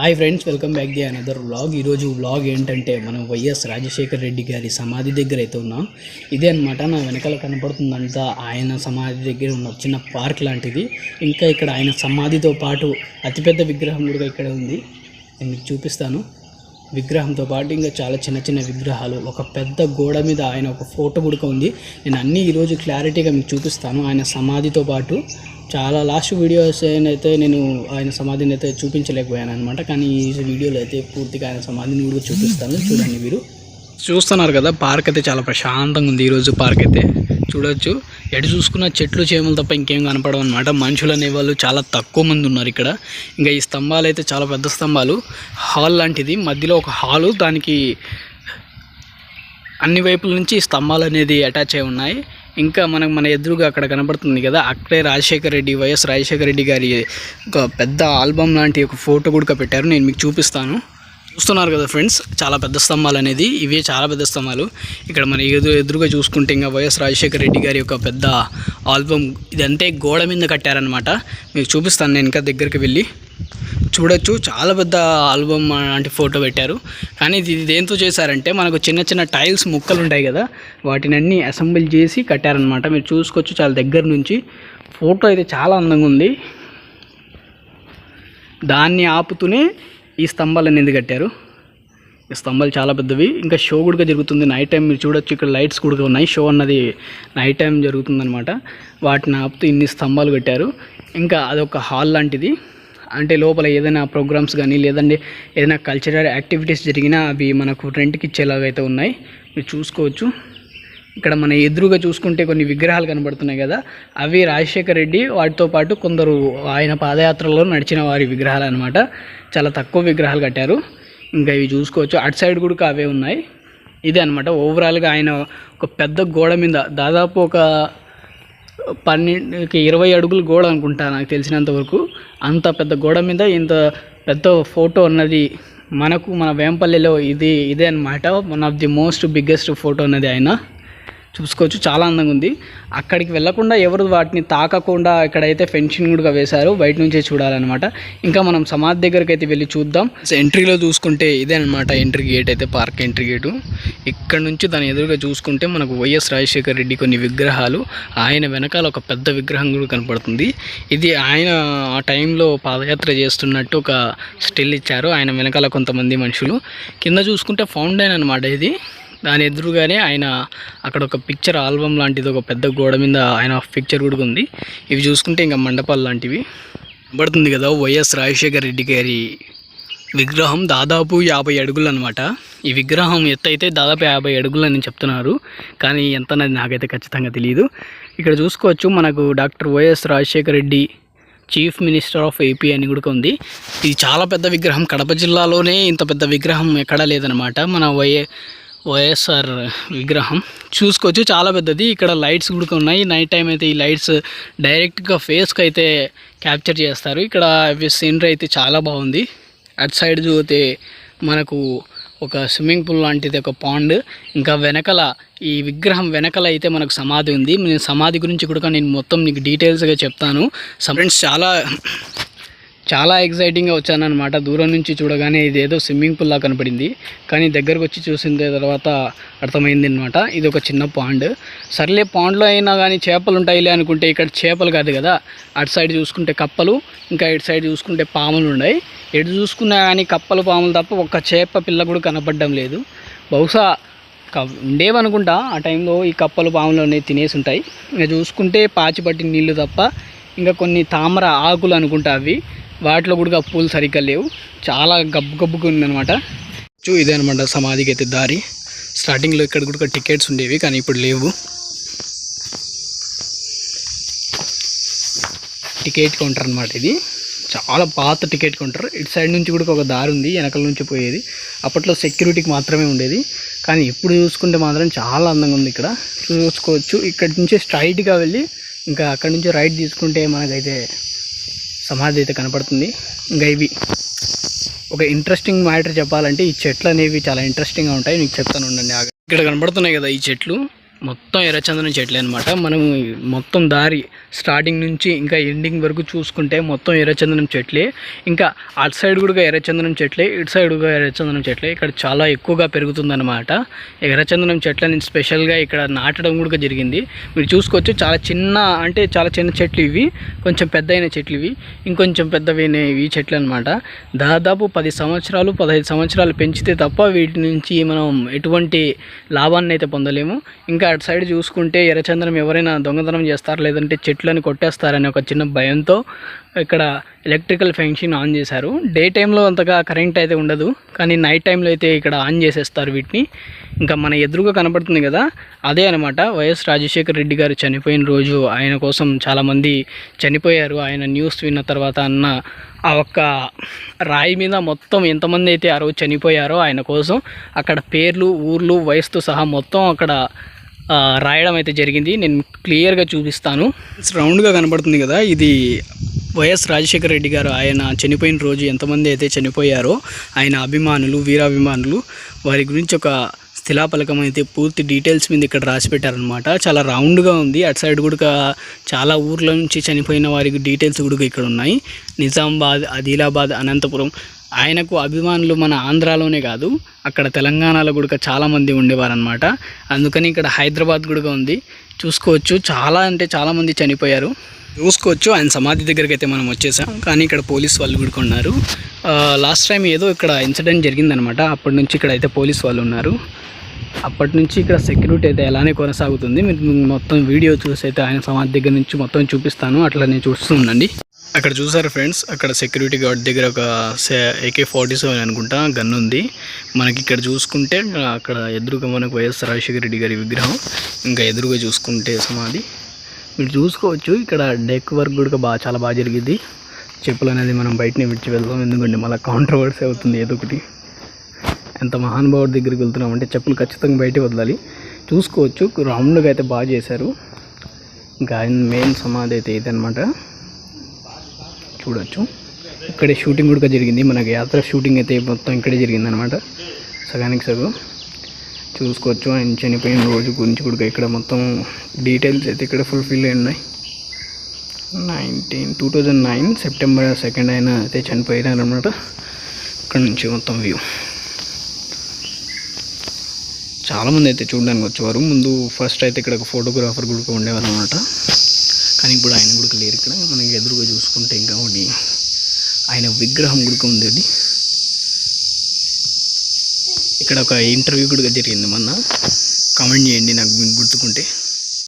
Hi friends welcome back the another vlog ఈరోజు vlog ఏంటంటే మనం వైఎస్ రాజశేఖర్ రెడ్డి గారి సమాధి దగ్గర అయితే ఉన్నాం. ఇదే అనమాట నా వెనకాల కనపడుతుందంతా ఆయన సమాధి దగ్గర ఉన్న చిన్న పార్క్ లాంటిది. ఇంకా ఇక్కడ ఆయన సమాధితో పాటు అతిపెద్ద విగ్రహం కూడా ఇక్కడ ఉంది. నేను మీకు చూపిస్తాను. విగ్రహంతో పాటు ఇంకా చాలా చిన్న చిన్న విగ్రహాలు ఒక పెద్ద గోడ మీద ఆయన ఒక ఫోటో కూడా ఉంది. నేను అన్నీ ఈరోజు క్లారిటీగా మీకు చూపిస్తాను. ఆయన సమాధితో పాటు చాలా లాస్ట్ వీడియోస్ అయితే నేను ఆయన సమాధిని అయితే చూపించలేకపోయాను అనమాట కానీ ఈ వీడియోలో అయితే పూర్తిగా ఆయన సమాధిని కూడా చూపిస్తాను. చూడండి మీరు. చూస్తున్నారు కదా పార్క్ అయితే చాలా ప్రశాంతంగా ఉంది. ఈరోజు పార్క్ అయితే చూడొచ్చు. ఎటు చూసుకున్న చెట్లు చేమలు తప్ప ఇంకేం కనపడవు అనమాట మనుషులు అనేవాళ్ళు చాలా తక్కువ మంది ఉన్నారు ఇక్కడ. ఇంకా ఈ స్తంభాలు అయితే చాలా పెద్ద స్తంభాలు. హాల్ లాంటిది. మధ్యలో ఒక హాలు. దానికి అన్ని వైపుల నుంచి ఈ స్తంభాలు అనేది అటాచ్ అయి ఉన్నాయి. ఇంకా మనకు మన ఎదురుగా అక్కడ కనబడుతుంది కదా అక్కడే రాజశేఖర రెడ్డి వైఎస్ రాజశేఖర రెడ్డి గారి ఒక పెద్ద ఆల్బమ్ లాంటి ఒక ఫోటో కూడా పెట్టారు. నేను మీకు చూపిస్తాను. చూస్తున్నారు కదా ఫ్రెండ్స్ చాలా పెద్ద స్తంభాలు అనేది. ఇవే చాలా పెద్ద స్తంభాలు. ఇక్కడ మన ఎదురు ఎదురుగా చూసుకుంటే ఇంకా వైఎస్ రాజశేఖర రెడ్డి గారి యొక్క పెద్ద ఆల్బమ్ ఇదంతే గోడ మీద కట్టారనమాట మీకు చూపిస్తాను నేను ఇంకా దగ్గరికి వెళ్ళి. చూడొచ్చు. చాలా పెద్ద ఆల్బమ్ లాంటి ఫోటో పెట్టారు. కానీ ఇది దేంతో చేశారంటే మనకు చిన్న చిన్న టైల్స్ ముక్కలు ఉంటాయి కదా వాటిని అన్ని అసెంబ్ల్ చేసి కట్టారనమాట మీరు చూసుకోవచ్చు చాలా దగ్గర నుంచి. ఫోటో అయితే చాలా అందంగా ఉంది. దాన్ని ఆపుతూనే ఈ స్తంభాలు అనేది కట్టారు. ఈ స్తంభాలు చాలా పెద్దవి. ఇంకా షో కూడా జరుగుతుంది. నైట్ టైం మీరు చూడొచ్చు. ఇక్కడ లైట్స్ కూడా ఉన్నాయి. షో అన్నది నైట్ టైం జరుగుతుందనమాట వాటిని ఆపుతూ ఇన్ని స్తంభాలు కట్టారు. ఇంకా అదొక హాల్ లాంటిది. అంటే లోపల ఏదైనా ప్రోగ్రామ్స్ కానీ లేదంటే ఏదైనా కల్చరల్ యాక్టివిటీస్ జరిగినా అవి మనకు రెంట్కి ఇచ్చేలాగా అయితే ఉన్నాయి. మీరు చూసుకోవచ్చు. ఇక్కడ మన ఎదురుగా చూసుకుంటే కొన్ని విగ్రహాలు కనబడుతున్నాయి కదా. అవి రాజశేఖర రెడ్డి వాటితో పాటు కొందరు ఆయన పాదయాత్రలో నడిచిన వారి విగ్రహాలు అనమాట చాలా తక్కువ విగ్రహాలు కట్టారు. ఇంకా ఇవి చూసుకోవచ్చు. అటు సైడ్ కూడా అవే ఉన్నాయి. ఇదే అనమాట ఓవరాల్గా ఆయన ఒక పెద్ద గోడ మీద దాదాపు ఒక పన్నెండుకి ఇరవై అడుగులు గోడ అనుకుంటా నాకు తెలిసినంత వరకు. అంత పెద్ద గోడ మీద ఇంత పెద్ద ఫోటో ఉన్నది మనకు మన వేంపల్లిలో ఇది ఇదే అనమాట one of the most biggest photo అన్నది ఆయన. చూసుకోవచ్చు. చాలా అందంగా ఉంది. అక్కడికి వెళ్ళకుండా ఎవరు వాటిని తాకకుండా ఇక్కడైతే ఫెన్సింగ్ కూడా వేశారు. బయట నుంచే చూడాలన్నమాట. ఇంకా మనం సమాధి దగ్గరికి అయితే వెళ్ళి చూద్దాం. ఎంట్రీలో చూసుకుంటే ఇదే అనమాట ఎంట్రీ గేట్ అయితే పార్క్ ఎంట్రీ గేటు. ఇక్కడ నుంచి దాని ఎదురుగా చూసుకుంటే మనకు వైఎస్ రాజశేఖర రెడ్డి కొన్ని విగ్రహాలు. ఆయన వెనకాల ఒక పెద్ద విగ్రహం కూడా కనపడుతుంది. ఇది ఆయన ఆ టైంలో పాదయాత్ర చేస్తున్నట్టు ఒక స్టిల్ ఇచ్చారు. ఆయన వెనకాల కొంతమంది మనుషులు. కింద చూసుకుంటే ఫౌండైన్ అనమాట ఇది. దాని ఎదురుగానే ఆయన అక్కడ ఒక పిక్చర్ ఆల్బమ్ లాంటిది ఒక పెద్ద గోడ మీద ఆయన పిక్చర్ కూడా ఉంది. ఇవి చూసుకుంటే ఇంకా మండపాలు లాంటివి. పడుతుంది కదా వైఎస్ రాజశేఖర రెడ్డి గారి విగ్రహం. దాదాపు యాభై అడుగులు అనమాట ఈ విగ్రహం ఎత్తైతే దాదాపు యాభై అడుగులు అని చెప్తున్నారు. కానీ ఎంత అన్నది నాకైతే ఖచ్చితంగా తెలియదు ఇక్కడ చూసుకోవచ్చు మనకు doctor YS Rajasekhara Reddy chief minister of AP అని కూడా ఉంది. ఇది చాలా పెద్ద విగ్రహం. కడప జిల్లాలోనే ఇంత పెద్ద విగ్రహం ఎక్కడా లేదనమాట మన వైఏ వైఎస్ఆర్ విగ్రహం. చూసుకోవచ్చు చాలా పెద్దది. ఇక్కడ లైట్స్ కూడా ఉన్నాయి. నైట్ టైం అయితే ఈ లైట్స్ డైరెక్ట్గా ఫేస్కి అయితే క్యాప్చర్ చేస్తారు. ఇక్కడ సీనరీ అయితే చాలా బాగుంది. అటు సైడ్ చూస్తే మనకు ఒక స్విమ్మింగ్ పూల్ లాంటిది ఒక పాండ్. ఇంకా వెనకల ఈ విగ్రహం వెనకల అయితే మనకు సమాధి ఉంది. నేను సమాధి గురించి కూడా నేను మొత్తం నీకు డీటెయిల్స్గా చెప్తాను. ఫ్రెండ్స్ చాలా చాలా ఎగ్జైటింగ్గా వచ్చానమాట దూరం నుంచి చూడగానే ఇది ఏదో స్విమ్మింగ్ పూల్ లా కనపడింది. కానీ దగ్గరకు వచ్చి చూసిన తర్వాత అర్థమైంది అనమాట ఇది ఒక చిన్న పాండ్ సర్లే పాండ్లో అయినా కానీ చేపలు ఉంటాయిలే అనుకుంటే ఇక్కడ చేపలు కాదు కదా. అటు సైడ్ చూసుకుంటే కప్పలు ఇంకా ఇటు సైడ్ చూసుకుంటే పాములు ఉన్నాయి. ఎటు చూసుకున్నా కానీ కప్పలు పాములు తప్ప ఒక్క చేప పిల్ల కూడా కనపడడం లేదు. బహుశా క- ఉండేవనుకుంటా. ఆ టైంలో ఈ కప్పలు పాములు అనేవి తినేసి ఉంటాయి. ఇంకా చూసుకుంటే పాచి పట్టిన నీళ్ళు తప్ప ఇంకా కొన్ని తామర ఆకులు అనుకుంటా అవి. వాటిలో కూడా పూలు సరిగ్గా లేవు. చాలా గబ్బు గబ్బుగా ఉందన్నమాట. చూ ఇదే అనమాట సమాధికి అయితే దారి. స్టార్టింగ్లో ఇక్కడ కూడా టికెట్స్ ఉండేవి కానీ ఇప్పుడు లేవు. టికెట్ కౌంటర్ అనమాట ఇది. చాలా పాత టికెట్ కౌంటర్ ఇటు సైడ్ నుంచి కూడా ఒక దారి ఉంది వెనకాల నుంచి పోయేది. అప్పట్లో సెక్యూరిటీకి మాత్రమే ఉండేది. కానీ ఇప్పుడు చూసుకుంటే మాత్రం చాలా అందంగా ఉంది ఇక్కడ. చూసుకోవచ్చు. ఇక్కడ నుంచి స్ట్రైట్గా వెళ్ళి ఇంకా అక్కడి నుంచి రైట్ తీసుకుంటే మనకైతే సమాధి అయితే కనపడుతుంది. ఇంకా ఇవి ఒక ఇంట్రెస్టింగ్ మ్యాటర్ చెప్పాలంటే ఈ చెట్లు అనేవి చాలా ఇంట్రెస్టింగ్గా ఉంటాయి. మీకు చెప్తాను ఉండండి ఆగ- ఇక్కడ కనపడుతున్నాయి కదా ఈ చెట్లు. మొత్తం ఎర్రచందనం చెట్లే అనమాట మనం మొత్తం దారి స్టార్టింగ్ నుంచి ఇంకా ఎండింగ్ వరకు చూసుకుంటే మొత్తం ఎర్రచందనం చెట్లే. ఇంకా అటు సైడ్ కూడా ఎర్రచందనం చెట్లే ఇటు సైడ్ కూడా ఎర్రచందనం చెట్లే. ఇక్కడ చాలా ఎక్కువగా పెరుగుతుందన్నమాట ఎర్రచందనం చెట్లని స్పెషల్గా ఇక్కడ నాటడం కూడా జరిగింది. మీరు చూసుకోవచ్చు చాలా చిన్న అంటే చాలా చిన్న చెట్లు ఇవి కొంచెం పెద్ద అయిన చెట్లు ఇవి ఇంకొంచెం పెద్దవైన ఇవి చెట్లు అనమాట దాదాపు పది సంవత్సరాలు పదహైదు సంవత్సరాలు పెంచితే తప్ప వీటి నుంచి మనం ఎటువంటి లాభాన్ని అయితే పొందలేము. ఇంకా అటు సైడ్ చూసుకుంటే ఎర్రచందనం ఎవరైనా దొంగతనం చేస్తారు లేదంటే చెట్లను కొట్టేస్తారనే ఒక చిన్న భయంతో ఇక్కడ ఎలక్ట్రికల్ ఫెన్షన్ ఆన్ చేశారు. డే టైంలో అంతగా కరెంట్ అయితే ఉండదు కానీ నైట్ టైంలో అయితే ఇక్కడ ఆన్ చేసేస్తారు వీటిని. ఇంకా మన ఎదురుగా కనపడుతుంది కదా అదే అనమాట వైఎస్ రాజశేఖర్ రెడ్డి గారు చనిపోయిన రోజు ఆయన కోసం చాలామంది చనిపోయారు. ఆయన న్యూస్ విన్న తర్వాత అన్న ఆ ఒక్క రాయి మీద మొత్తం ఎంతమంది అయితే ఆ రోజు చనిపోయారో ఆయన కోసం అక్కడ పేర్లు ఊర్లు వయసుతో సహా మొత్తం అక్కడ రాయడం అయితే జరిగింది. నేను క్లియర్గా చూపిస్తాను. రౌండ్గా కనబడుతుంది కదా ఇది వైఎస్ రాజశేఖర రెడ్డి గారు ఆయన చనిపోయిన రోజు ఎంతమంది అయితే చనిపోయారో ఆయన అభిమానులు వీరాభిమానులు వారి గురించి ఒక శిలాపలకం అయితే పూర్తి డీటెయిల్స్ మీద ఇక్కడ రాసి పెట్టారనమాట చాలా రౌండ్గా ఉంది. అటు సైడ్ కూడా చాలా ఊర్ల నుంచి చనిపోయిన వారికి డీటెయిల్స్ కూడా ఇక్కడ ఉన్నాయి. నిజామాబాద్ ఆదిలాబాద్ అనంతపురం ఆయనకు అభిమానులు మన ఆంధ్రాలోనే కాదు అక్కడ తెలంగాణలో కూడా చాలామంది ఉండేవారనమాట అందుకని ఇక్కడ హైదరాబాద్ కూడా ఉంది. చూసుకోవచ్చు చాలా అంటే చాలామంది చనిపోయారు. చూసుకోవచ్చు ఆయన సమాధి దగ్గరికి అయితే మనం వచ్చేసాం. కానీ ఇక్కడ పోలీస్ వాళ్ళు కూడా ఉన్నారు. లాస్ట్ టైం ఏదో ఇక్కడ ఇన్సిడెంట్ జరిగిందనమాట అప్పటి నుంచి ఇక్కడ అయితే పోలీస్ వాళ్ళు ఉన్నారు. అప్పటి నుంచి ఇక్కడ సెక్యూరిటీ అయితే ఎలానే కొనసాగుతుంది. మీరు మొత్తం వీడియో చూసి అయితే ఆయన సమాధి దగ్గర నుంచి మొత్తం చూపిస్తాను. అట్లా నేను చూస్తూ ఉండండి. అక్కడ చూసారు ఫ్రెండ్స్ అక్కడ సెక్యూరిటీ గార్డ్ దగ్గర ఒక ఏకే ఫార్టీ సెవెన్ అనుకుంటా గన్ ఉంది. మనకి ఇక్కడ చూసుకుంటే అక్కడ ఎదురుగా మనకు వైఎస్ రాజశేఖర రెడ్డి గారి విగ్రహం ఇంకా ఎదురుగా చూసుకుంటే సమాధి. మీరు చూసుకోవచ్చు ఇక్కడ డెక్ వర్క్ కూడా బాగా చాలా బాగా జరిగింది. చెప్పులు అనేది మనం బయటనే విడిచి వెళ్దాం ఎందుకంటే మళ్ళీ కాంట్రవర్సీ అవుతుంది ఏదో ఒకటి. ఎంత మహానుభావుడి దగ్గరికి వెళ్తున్నాం అంటే చెప్పులు ఖచ్చితంగా బయట వదలాలి. చూసుకోవచ్చు రౌండ్గా అయితే బాగా చేశారు. ఇంకా ఆయన మెయిన్ సమాధి అయితే ఇదనమాట చూడొచ్చు. ఇక్కడే షూటింగ్ కూడా జరిగింది. మనకి యాత్ర షూటింగ్ అయితే మొత్తం ఇక్కడే జరిగింది అనమాట సగానికి సగం. చూసుకోవచ్చు. ఆయన చనిపోయిన రోజు గురించి కూడా ఇక్కడ మొత్తం డీటెయిల్స్ అయితే ఇక్కడ ఫుల్ఫిల్ అయి ఉన్నాయి. Nineteen two thousand nine September second ఆయన అయితే చనిపోయినారు అనమాట ఇక్కడ నుంచి మొత్తం వ్యూ. చాలామంది అయితే చూడడానికి వచ్చేవారు. ముందు ఫస్ట్ అయితే ఇక్కడ ఒక ఫోటోగ్రాఫర్ కూడా ఉండేవారు అనమాట కానీ ఇప్పుడు ఆయన గుడికి లేరు ఇక్కడ. మనకి ఎదురుగా చూసుకుంటే ఇంకా ఒకటి ఆయన విగ్రహం గుడికి ఉంది ఇక్కడ ఒక ఇంటర్వ్యూ కూడా జరిగింది మొన్న. కామెంట్ చేయండి నాకు గుర్తుకుంటే.